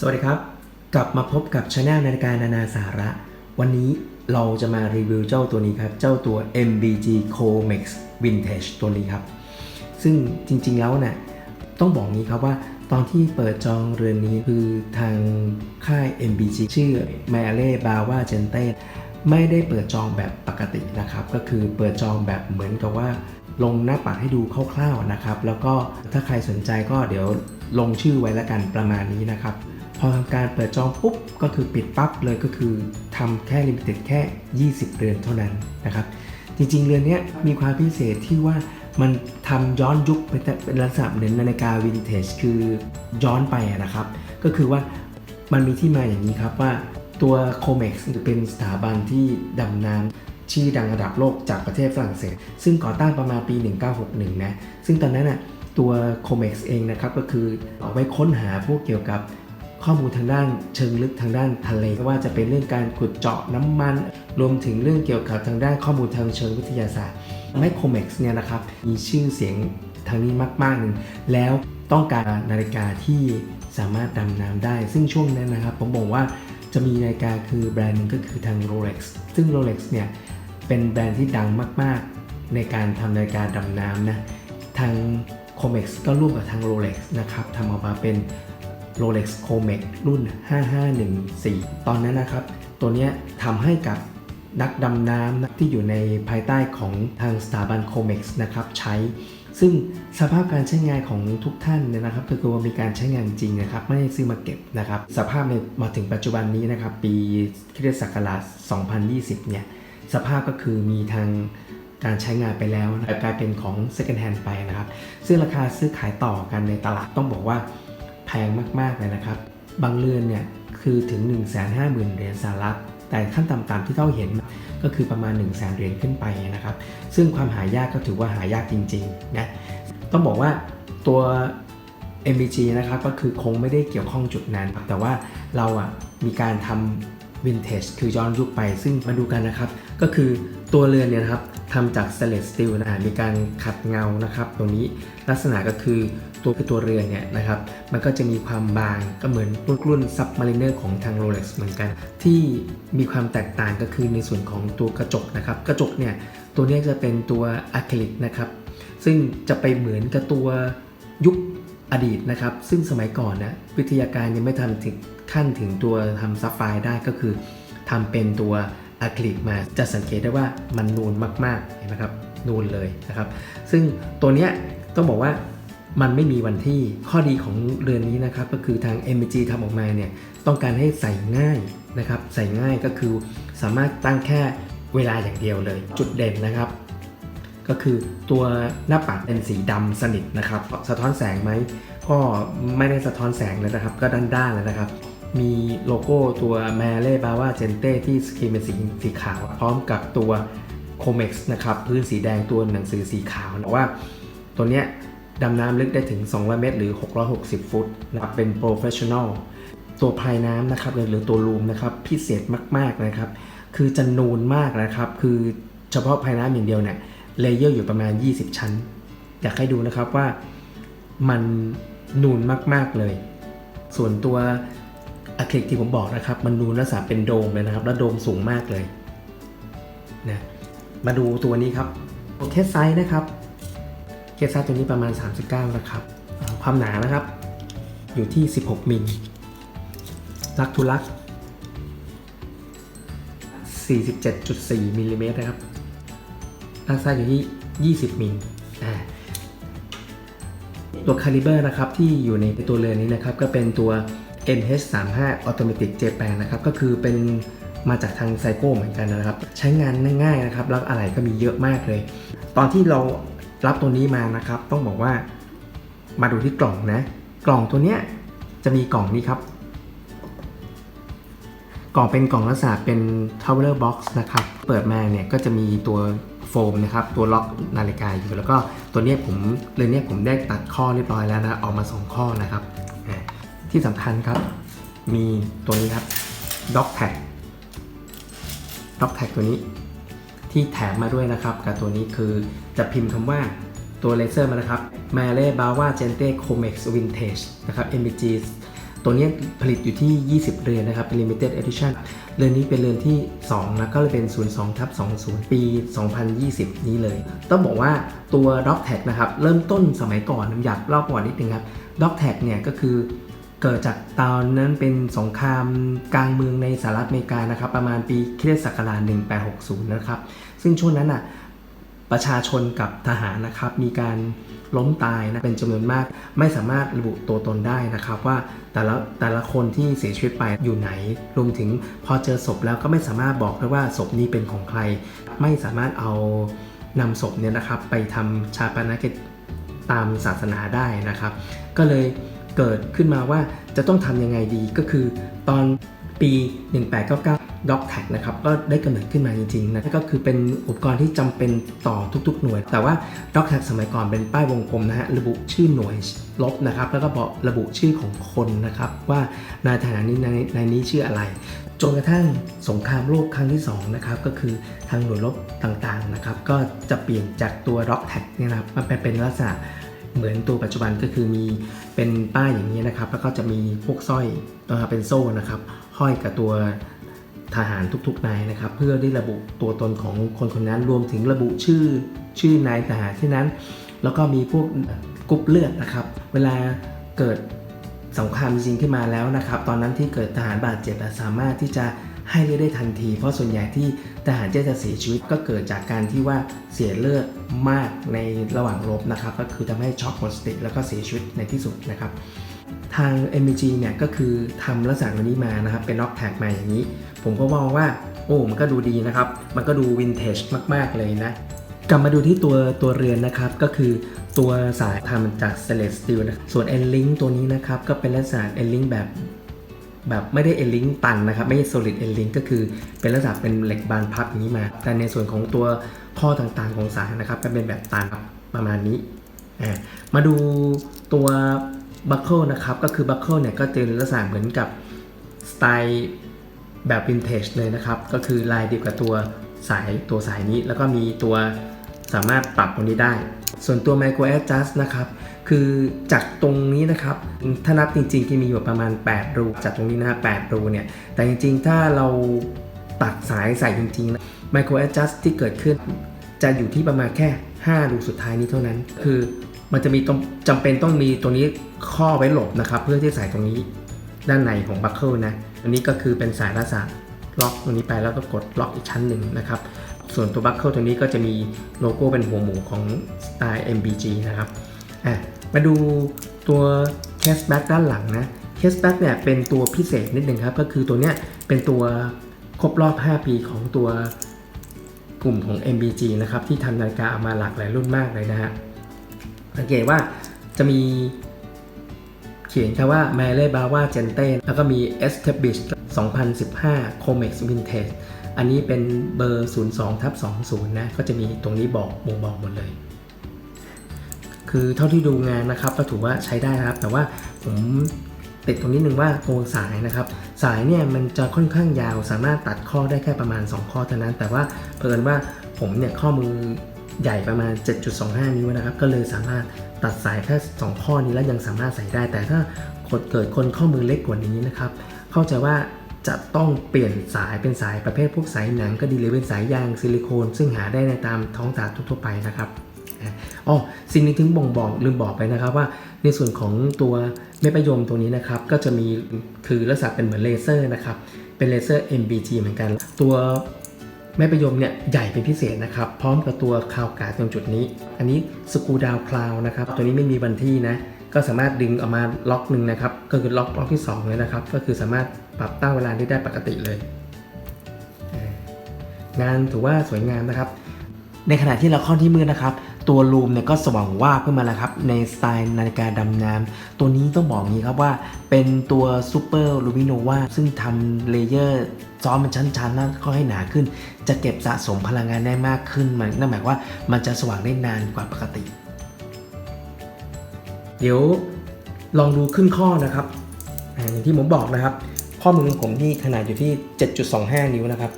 สวัสดีครับ กลับมาพบกับช anel นาฬิกานานาสาระ วันนี้เราจะมารีวิวเจ้าตัวนี้ครับ เจ้าตัว MBG Comex Vintage ตัวนี้ครับ ซึ่งจริงๆแล้วเนี่ยต้องบอกงี้ครับว่าตอนที่เปิดจองเรือนนี้คือทางค่าย MBG ชื่อ m a l e b a w a g e n t e ไม่ได้เปิดจองแบบปกตินะครับ ก็คือเปิดจองแบบเหมือนกับว่าลงหน้าปัดให้ดูคร่าวๆนะครับ แล้วก็ถ้าใครสนใจก็เดี๋ยวลงชื่อไว้แล้วกันประมาณนี้นะครับ พอทำการเปิดจองปุ๊บก็คือปิดปั๊บเลยก็คือทำแค่ลิมิเต็ดแค่ 20 เรือนเท่านั้นนะครับ จริงๆ เรือนนี้มีความพิเศษที่ว่ามันทำย้อนยุคเป็นเป็นลักษณะเหมือนนาฬิกาวินเทจคือย้อนไปนะครับ ก็คือว่ามันมีที่มาอย่างนี้ครับว่าตัว COMEX เป็นสถาบันที่ดำน้ำชื่อดังระดับโลกจากประเทศฝรั่งเศส ซึ่งก่อตั้งประมาณปี 1961 นะ ซึ่งตอนนั้นน่ะตัว COMEX เองนะครับก็คือเอาไว้ค้นหาพวกเกี่ยวกับ ข้อมูลทางด้านเชิงลึกทางด้านทะเลไม่ว่าจะเป็นเรื่องการขุดเจาะน้ำมัน รวมถึงเรื่องเกี่ยวกับทางด้านข้อมูลทางเชิงวิทยาศาสตร์ไมโครเม็กซ์เนี่ยนะครับมีชื่อเสียงทางนี้มากๆหนึ่งแล้วต้องการนาฬิกาที่สามารถดำน้ำได้ ซึ่งช่วงนั้นนะครับ ผมบอกว่าจะมีนาฬิกาคือแบรนด์หนึงก็คือทาง Rolex ซึ่ง Rolex เนี่ย เป็นแบรนด์ที่ดังมากๆ ในการทำนาฬิกาดำน้ำนะ ทาง COMEX ก็ร่วมกับทาง Rolex นะครับทำออกมาเป็น Rolex Comex รุ่น 5514 ตอนนั้นนะครับ ตัวนี้ทำให้กับนักดำน้ำที่อยู่ในภายใต้ของทางสถาบัน Comex นะครับใช้ ซึ่งสภาพการใช้งานของทุกท่านเนี่ยนะครับก็คือว่ามีการใช้งานจริงนะครับ ไม่ได้ซื้อมาเก็บนะครับ สภาพในมาถึงปัจจุบันนี้นะครับ ปีคริสตศักราช 2020 เนี่ย สภาพก็คือมีทางการใช้งานไปแล้วกลายเป็นของ second hand ไปนะครับ ซึ่งราคาซื้อขายต่อกันในตลาดต้องบอกว่า แพงมากๆเลยนะครับ บางเรือนเนี่ยคือถึง 1 5 0 0 0 0เหรียญสหรัฐ แต่ขั้นต่ำๆที่เท่าเห็นก็คือประมาณ 1 0 0 0 0แเหรียญขึ้นไปนะครับ ซึ่งความหายากก็ถือว่าหายากจริงๆนะ ต้องบอกว่าตัว MBG นะครับก็คือคงไม่ได้เกี่ยวข้องจุดนั้น แต่ว่าเราอะมีการทำวินเทจคือย้อนยุคไป ซึ่งมาดูกันนะครับ ก็คือตัวเรือนเนี่ยนะครับทำจาก stainless steel นะมีการขัดเงานะครับตัวนี้ลักษณะก็คือ ตัวคือตัวเรือนเนี่ยนะครับมันก็จะมีความบางก็เหมือนรุ่นซับมารีเนอร์ของทาง Rolex เหมือนกัน ที่มีความแตกต่างก็คือในส่วนของตัวกระจกนะครับกระจกเนี่ยตัวนี้จะเป็นตัวอะคริลิกนะครับซึ่งจะไปเหมือนกับตัวยุคอดีตนะครับ ซึ่งสมัยก่อนนะวิทยาการยังไม่ทำถึงขั้นถึงตัวทำซับไฟได้ก็คือทำเป็นตัวอะคริลิกมาจะสังเกตได้ว่ามันนูนมากๆเห็นไหมครับนูนเลยนะครับ ซึ่งตัวเนี้ยต้องบอกว่า มันไม่มีวันที่ข้อดีของเรือนนี้นะครับก็คือทาง MG ทำออกมาเนี่ยต้องการให้ใส่ง่ายนะครับใส่ง่ายก็คือสามารถตั้งแค่เวลาอย่างเดียวเลย จุดเด่นนะครับ ก็คือตัวหน้าปัดเป็นสีดำสนิทนะครับ สะท้อนแสงไหมก็ไม่ได้สะท้อนแสงเลยนะครับ ก็ด้านๆเลยนะครับ มีโลโก้ตัว m a l e b a w a g e n t e ที่สกรีนเป็นสีสีขาว พร้อมกับตัว Comex นะครับพื้นสีแดงตัวหนังสือสีขาวแต่ว่าตัวเนี้ย ดำน้ำลึกได้ถึง 200 เมตร หรือ 660 ฟุตนะครับเป็น Professional ตัวภายน้ำนะครับหรือตัวรูมนะครับพิเศษมากๆนะครับ คือจะนูนมากนะครับ คือเฉพาะภายน้ำอย่างเดียวเนี่ยเลเยอร์อยู่ประมาณ 20 ชั้น อยากให้ดูนะครับว่ามันนูนมากๆเลย ส่วนตัวอะคริลิกที่ผมบอกนะครับ มันนูนลักษณะเป็นโดมเลยนะครับ แล้วโดมสูงมากเลยนะมาดูตัวนี้ครับเคสไซส์นะครับ เคสไซส์ตัวนี้ประมาณ 39นะครับ ความหนานะครับ อยู่ที่ 16 มิลลักทุลัก 47.4มิลลิเมตรนะครับลักไซส์อยู่ที่ 20 มิลตัวคาลิเบอร์นะครับที่อยู่ในตัวเรือนนี้นะครับ ก็เป็นตัว NH35 Automatic J8 นะครับ ก็คือเป็นมาจากทางไซโก้เหมือนกันนะครับ ใช้งานง่ายๆนะครับ แล้วอะไรก็มีเยอะมากเลย ตอนที่เรา รับตัวนี้มานะครับ ต้องบอกว่ามาดูที่กล่องนะ กล่องตัวเนี้ยจะมีกล่องนี้ครับ กล่องเป็นกล่องลักษณะเป็น traveler box นะครับ เปิดมาเนี่ยก็จะมีตัวโฟมนะครับ ตัวล็อกนาฬิกาอยู่ แล้วก็ตัวนี้ผมเรื่องนี้ยผมได้ตัดข้อเรียบร้อยแล้วนะ ออกมา 2 ข้อนะครับ ที่สำคัญครับ มีตัวนี้ครับ dock tag dock tag ตัวนี้ ที่แถมมาด้วยนะครับกับตัวนี้คือจะพิมพ์คำว่าตัวเลเซอร์มานะครับ m a l e b a w a Gente Comex Vintage นะครับ MBG ตัวตัวนี้ผลิตอยู่ที่ 20 เรือนนะครับ เป็น limited edition เรือนนี้เป็นเรือนที่2นะก็เลยเป็น 02ทับ20 ปี 2020 นี้เลย ต้องบอกว่าตัว Dog Tag นะครับ เริ่มต้นสมัยก่อนผมอยากเล่าประวัตินิดนึงครับ Dog Tag เนี่ยก็คือ เกิดจากตอนนั้นเป็นสงครามกลางเมืองในสหรัฐอเมริกานะครับ ประมาณปีคริสตศักราช1860 นะครับ ซึ่งช่วงนั้นอะประชาชนกับทหารนะครับ มีการล้มตายนะเป็นจำนวนมากไม่สามารถระบุตัวตนได้นะครับ ว่าแต่ละแต่ละคนที่เสียชีวิตไปอยู่ไหนรวมถึงพอเจอศพแล้วก็ไม่สามารถบอกได้ว่าศพนี้เป็นของใคร ไม่สามารถเอานำศพเนี่ยนะครับ ไปทำชาปนกิจตามศาสนาได้นะครับ ก็เลย เกิดขึ้นมาว่าจะต้องทำยังไงดีก็คือตอนปี 1899 Dog Tag นะครับก็ได้กำเนิดขึ้นมาจริงๆนะก็คือเป็นอุปกรณ์ที่จำเป็นต่อทุกๆ หน่วย แต่ว่า Dog Tag สมัยก่อนเป็นป้ายวงกลมนะฮะระบุชื่อหน่วยลบนะครับแล้วก็บอกระบุชื่อของคนนะครับว่านายทหารนี้นายนายนี้ชื่ออะไรจนกระทั่งสงครามโลกครั้งที่2นะครับก็คือทางหน่วยรบต่างๆนะครับก็จะเปลี่ยนจากตัว Dog Tag เนี่ยนะครับมาเป็นเป็นลักษณะ เหมือนตัวปัจจุบันก็คือมีเป็นป้ายอย่างนี้นะครับ แล้วก็จะมีพวกสร้อยเอ่อเป็นโซ่นะครับห้อยกับตัวทหารทุกๆนายนะครับ เพื่อได้ระบุตัวตนของคนคนนั้นรวมถึงระบุชื่อชื่อนายทหารที่นั้น แล้วก็มีพวกกรุ๊ปเลือดนะครับ เวลาเกิดสงครามจริงขึ้นมาแล้วนะครับ ตอนนั้นที่เกิดทหารบาดเจ็บสามารถที่จะ ให้เลือดได้ทันที เพราะส่วนใหญ่ที่ทหารจะเสียชีวิตก็เกิดจากการที่ว่าเสียเลือดมากในระหว่างรบนะครับ ก็คือทำให้ช็อกหมดสติแล้วก็เสียชีวิตในที่สุดนะครับ ทาง MG เนี่ยก็คือทำลักษณะแบบนี้มานะครับ เป็นล็อกแท็กมาอย่างนี้ ผมก็มองว่าโอ้มันก็ดูดีนะครับ มันก็ดูวินเทจมาก ๆ เลยนะ กลับมาดูที่ตัวตัวเรือนนะครับ ก็คือตัวสายทำจาก stainless steel นะ ส่วน end link ตัวนี้นะครับ ก็เป็นลักษณะ end link แบบ แบบไม่ได้ end link ตันนะครับ ไม่ใช่ solid end link ก็คือเป็นลักษณะเป็นเหล็กบานพับอย่างนี้มา แต่ในส่วนของตัวข้อต่างๆของสายนะครับก็เป็นแบบตันประมาณนี้ มาดูตัวบัคเกิลนะครับ ก็คือบัคเกิลเนี่ยก็จะลักษณะเหมือนกับสไตล์แบบวินเทจเลยนะครับ ก็คือลายเดียวกับตัวสายตัวสายนี้ แล้วก็มีตัว สามารถปรับตรงนี้ได้ ส่วนตัว Micro Adjust นะครับ คือจากตรงนี้นะครับ ถ้านับจริงๆที่มีอยู่ประมาณ 8 รู จากตรงนี้นะ8รูเนี่ย แต่จริงๆ ถ้าเราตัดสายใส่จริงๆนะ Micro Adjust ที่เกิดขึ้น จะอยู่ที่ประมาณแค่ 5 รูสุดท้ายนี้เท่านั้น คือมันจะมีจำเป็นต้องมีตรงนี้ข้อไว้หลบนะครับ เพื่อที่ใส่ตรงนี้ด้านในของบัคเกิลนะ อันนี้ก็คือเป็นสายรัดสายล็อกตรงนี้ไปแล้วก็กดล็อกอีกชั้นหนึ่งนะครับ ส่วนตัวบัคเกิลตัวนี้ก็จะมีโลโก้เป็นหัวหมูของสไตล์ MBG นะครับอะมาดูตัวแคสแบ็กด้านหลังนะแคสแบ็กเนี่ยเป็นตัวพิเศษนิดหนึ่งครับ ก็คือตัวเนี้ยเป็นตัวครบรอบ 5 ปีของตัวกลุ่มของ MBG นะครับที่ทำนาฬิกาออกมาหลากหลายรุ่นมากเลยนะฮะสังเกตว่าจะมีเขียนคำว่า m a r e b a w a Gente แล้วก็มี Established 2015 Comex Vintage อันนี้เป็นเบอร์ 02ทับ20 นะ ก็จะมีตรงนี้บอกบ่งบอกหมดเลย คือเท่าที่ดูงานนะครับก็ถือว่าใช้ได้นะครับ แต่ว่าผมติดตรงนี้หนึ่งว่าตัวสายนะครับ สายเนี่ยมันจะค่อนข้างยาว สามารถตัดข้อได้แค่ประมาณ 2 ข้อเท่านั้น แต่ว่าเพิ่นว่าผมเนี่ยข้อมือใหญ่ประมาณ 7.25 นิ้วนะครับ ก็เลยสามารถตัดสายแค่ 2 ข้อนี้แล้วยังสามารถใส่ได้ แต่ถ้าคนเกิดคนข้อมือเล็กกว่านี้นะครับ เข้าใจว่า จะต้องเปลี่ยนสายเป็นสายประเภทพวกสายหนังก็ดีหรือเป็นสายยางซิลิโคน ซึ่งหาได้ในตามท้องตลาดทั่วไปนะครับอ๋อสิ่งนี้ถึงบ่งบอกลืมบอกไปนะครับว่าในส่วนของตัวเม็ดมะยมตัวนี้นะครับ ก็จะมีคือลักษณะเป็นเหมือนเลเซอร์นะครับ เป็นเลเซอร์ MBG เหมือนกัน ตัวแม่ประยมเนี่ยใหญ่เป็นพิเศษนะครับ พร้อมกับตัวคาวการ์ตรงจุดนี้ อันนี้สกูดาวคลาวนะครับ ตัวนี้ไม่มีวันที่นะ ก็สามารถดึงออกมาล็อกหนึ่งนะครับ ก็คือล็อกล็อกที่2เลยนะครับ ก็คือสามารถปรับตั้งเวลาได้ได้ปกติเลย งานถือว่าสวยงามนะครับ ในขณะที่เราเข้าที่มืดนะครับ ตัวลูมเนี่ยก็สว่างว่าบขึ้นมาแล้วครับ ในสไตล์นาฬิกาดำน้ำตัวนี้ต้องบอกงี้ครับว่าเป็นตัวซูเปอร์ลูมิโนวาซึ่งทำเลเยอร์ซ้อมมันชั้นๆแล้วก็ให้หนาขึ้น จะเก็บสะสมพลังงานได้มากขึ้นมันนั่นหมายว่ามันจะสว่างได้นานกว่าปกติ เดี๋ยวลองดูขึ้นข้อนะครับอย่างที่ผมบอกนะครับ ข้อมือของผมที่ขนาดอยู่ที่ 7.25 นิ้วนะครับ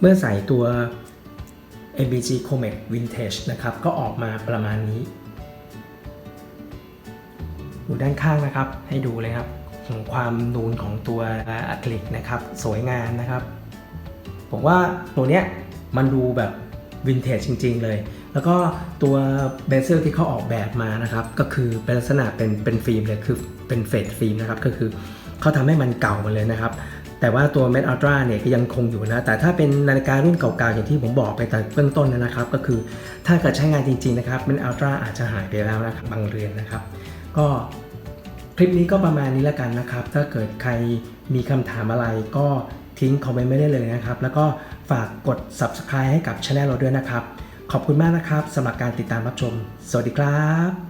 เมื่อใส่ตัว MBG Comex Vintage นะครับ ก็ออกมาประมาณนี้ด้านข้างนะครับ ให้ดูเลยครับของความนูนของตัวอะคริลิกนะครับ สวยงามนะครับ ผมว่าตัวเนี้ยมันดูแบบวินเทจจริง ๆ เลย แล้วก็ตัวเบเซลที่เขาออกแบบมานะครับ ก็คือเป็นลักษณะเป็นเป็นฟิล์มเลยคือเป็นเฟดฟิล์มนะครับ ก็คือเขาทำให้มันเก่ามาเลยนะครับ แต่ว่าตัว Med Ultra เนี่ยก็ยังคงอยู่นะ แต่ถ้าเป็นนาฬิการุ่นเก่าๆ อย่างที่ผมบอกไปแต่เบื้องต้นนะครับ ก็คือถ้าเกิดใช้งานจริงๆนะครับ Med Ultra อาจจะหายไปแล้วนะครับบางเรือนนะครับ ก็คลิปนี้ก็ประมาณนี้แล้วกันนะครับ ถ้าเกิดใครมีคำถามอะไรก็ทิ้งคอมเมนต์ไม่ได้เลยนะครับ แล้วก็ฝากกด subscribe ให้กับช anel เราด้วยนะครับ ขอบคุณมากนะครับสำหรับการติดตามรับชม สวัสดีครับ